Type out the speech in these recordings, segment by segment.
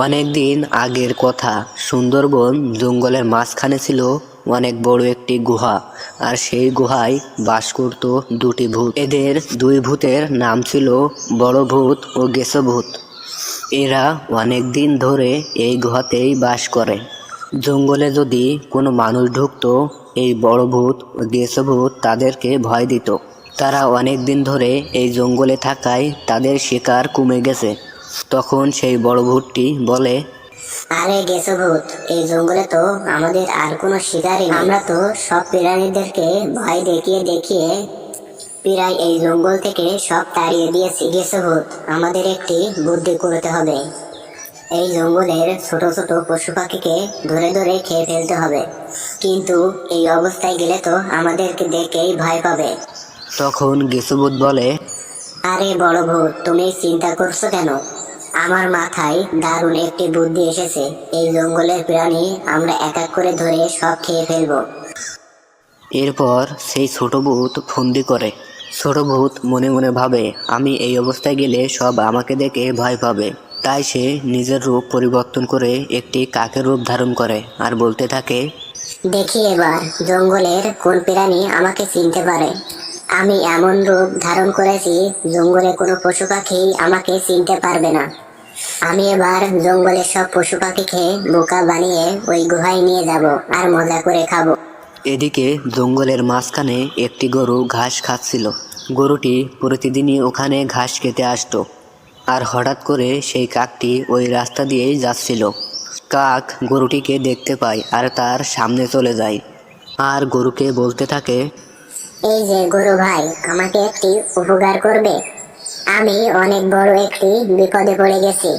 অনেক দিন আগের কথা। সুন্দরবন জঙ্গলের মাঝখানে ছিল অনেক বড় একটি গুহা, আর সেই গুহায় বাস করত দুটি ভূত। এদের দুই ভূতের নাম ছিল বড় ভূত ও গেছো ভূত এরা অনেক দিন ধরে এই গুহাতেই বাস করে। জঙ্গলে যদি কোনো মানুষ ঢুকতো, এই বড় ভূত ও গেছো ভূত তাদেরকে ভয় দিত। তারা অনেক দিন ধরে এই জঙ্গলে থাকায় তাদের শিকার কমে গেছে। তখন সেই বড় ভূতটি বলে আরে গেছো ভূত এই জঙ্গলে তো আমাদের আর কোনো শিকারই নেই। আমরা তো সব প্রাণীদেরকে ভয় দেখিয়ে দেখিয়ে প্রায় এই জঙ্গল থেকে সব তাড়িয়ে দিয়েছি। গেছো ভূত আমাদের একটি বুদ্ধি করতে হবে। এই জঙ্গলের ছোট ছোট পশু পাখিকে ধরে ধরে খেয়ে ফেলতে হবে। কিন্তু এই অবস্থায় গেলে তো আমাদেরকে দেখেই ভয় পাবে। তখন গেছো ভূত বলে আরে বড় ভূত তুমি চিন্তা করছ কেন? আমার মাথায় দারুণ একটি বুদ্ধি এসেছে। এই জঙ্গলের প্রাণী আমরা এক এক করে ধরে সব খেয়ে ফেলব। এরপর সেই ছোট ভূত ফন্দি করে। ছোট ভূত মনে মনে ভাবে আমি এই অবস্থায় গেলে সব আমাকে দেখে ভয় পাবে। তাই সে নিজের রূপ পরিবর্তন করে একটি কাকের রূপ ধারণ করে আর বলতে থাকে দেখি এবার জঙ্গলের কোন প্রাণী আমাকে চিনতে পারে। আমি এমন রূপ ধারণ করেছি, জঙ্গলে কোনো পশু পাখি আমাকে চিনতে পারবে না। আমি এবার জঙ্গলের সব পশু পাখিকে বোকা বানিয়ে ওই গুহায় নিয়ে যাব আর মজা করে খাব। এদিকে জঙ্গলের মাঝখানে একটি গরু ঘাস খাচ্ছিল। গরুটি প্রতিদিনই ওখানে ঘাস খেতে আসতো। আর হঠাৎ করে সেই কাকটি ওই রাস্তা দিয়েই যাচ্ছিল। কাক গরুটিকে দেখতে পায় আর তার সামনে চলে যায়। আর গরুকে বলতে থাকে এই যে গুরু ভাই আমাকে একটি উপকার করবে। আমি অনেক বড় একটি বিপদে পড়ে গেছি।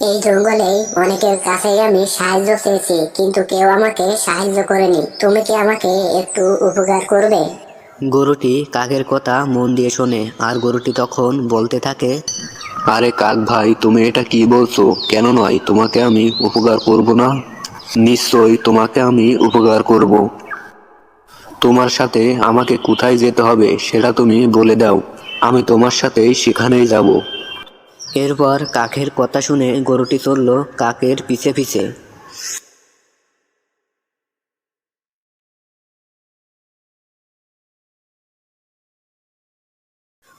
এই জঙ্গলে অনেকের কাছে আমি সাহায্য চেয়েছি কিন্তু কেউ আমাকে সাহায্য করেনি। তুমি কি আমাকে একটু উপকার করবে? গরুটি কাকের কথা মন দিয়ে শোনে আর গরুটি তখন বলতে থাকে আরে কাক ভাই তুমি এটা কি বলছো? কেন নয় তোমাকে আমি উপকার করব না? নিশ্চয়ই তোমাকে আমি উপকার করব। তোমার সাথে আমাকে কোথায় যেতে হবে সেটা তুমি বলে দাও। আমি তোমার সাথে সেখানেই যাব। এরপর কাকের কথা শুনে গরুটি চলল কাকের পিছে পিছে।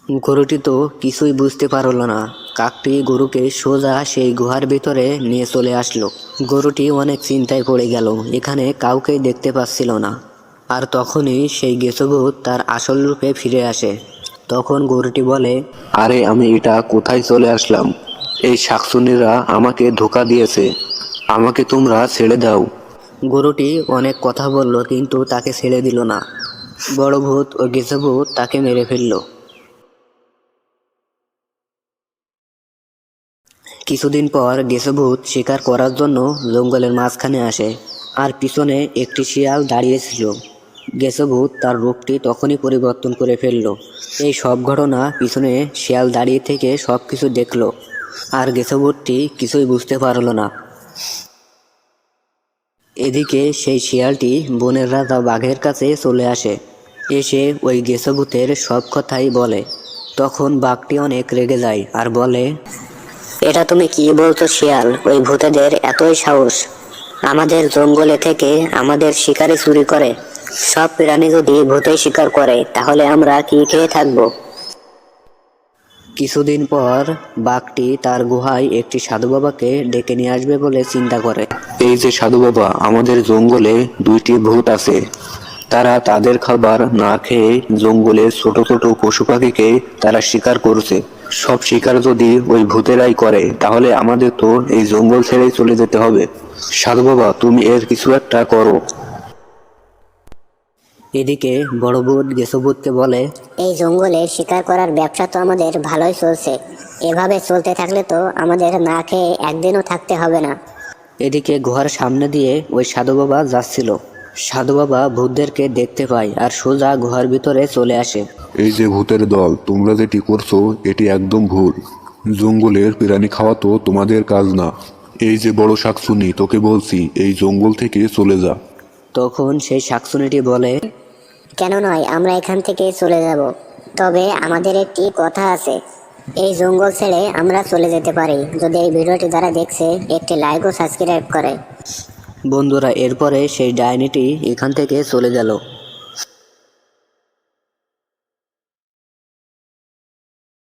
গরুটি তো কিছুই বুঝতে পারল না। কাকটি গরুকে সোজা সেই গুহার ভিতরে নিয়ে চলে আসলো। গরুটি অনেক চিন্তায় পড়ে গেল। এখানে কাউকে দেখতে পাচ্ছিল না। আর তখনই সেই গেছভূত তার আসল রূপে ফিরে আসে। তখন গরুটি বলে আরে আমি এটা কোথায় চলে আসলাম? এই শাকসুনিরা আমাকে ধোকা দিয়েছে। আমাকে তোমরা ছেড়ে দাও। গরুটি অনেক কথা বলল কিন্তু তাকে ছেড়ে দিল না। বড় ভূত ও গেছে ভূত তাকে মেরে ফেলল। কিছুদিন পর গেছে ভূত শিকার করার জন্য জঙ্গলের মাঝখানে আসে আর পিছনে একটি শিয়াল দাঁড়িয়েছিল গেছে ভূত তার রূপটি তখনই পরিবর্তন করে ফেলল। এই সব ঘটনা পিছনে শিয়াল দাঁড়িয়ে থেকে সব কিছু দেখল, আর গেছে ভূতটি কিছুই বুঝতে পারল না। এদিকে সেই শিয়ালটি বনের রাজা বাঘের কাছে চলে আসে। এসে ওই গেসভূতের সব কথাই বলে। তখন বাঘটি অনেক রেগে যায় আর বলে, এটা তুমি কি বলছো শিয়াল? ওই ভূতেদের এতই সাহস। আমাদের জঙ্গলে থেকে আমাদের শিকারে চুরি করে। সব প্রাণী যদি ভূতে শিকার করে তাহলে আমরা কি খেয়ে থাকব? কিছুদিন পর বাঘটি তার গুহায় একটি সাধু বাবাকে ডেকে নিয়ে আসবে বলে চিন্তা করে। এই যে সাধু বাবা আমাদের জঙ্গলে দুইটি ভূত আছে। তারা তাদের খাবার না খেয়ে জঙ্গলের ছোট ছোট পশু পাখিকে তারা শিকার করছে। সব শিকার যদি ওই ভূতেরাই করে তাহলে আমাদের তো এই জঙ্গল ছেড়েই চলে যেতে হবে। সাধু বাবা তুমি এর কিছু একটা করো। এদিকে বড় ভূত গেসভূতকে বলে এই জঙ্গলে শিকার করার ব্যবসা তো আমাদের ভালোই চলছে। এভাবে চলতে থাকলে তো আমাদের না খেয়ে একদিনও থাকতে হবে না। এদিকে গুহার সামনে দিয়ে ওই সাধু বাবা যাচ্ছিল। সাধু বাবা ভূতদেরকে দেখতে পায় আর সোজা গুহার ভিতরে চলে আসে। এই যে ভূতের দল তোমরা যেটি করছ এটি একদম ভুল। জঙ্গলের প্রাণী খাওয়া তো তোমাদের কাজ না। এই যে বড় শাকসুনি তোকে বলছি এই জঙ্গল থেকে চলে যা। তখন সেই শাকসুনিটি বলে কেন নয়, আমরা এখান থেকে চলে যাব। তবে আমাদের একটি কথা আছে। এই জঙ্গল ছেড়ে আমরা চলে যেতে পারি। যদি এই ভিডিওটি যারা দেখছে, একটি লাইক ও সাবস্ক্রাইব করে। বন্ধুরা, এরপরে সেই ডাইনিটি এখান থেকে চলে গেল।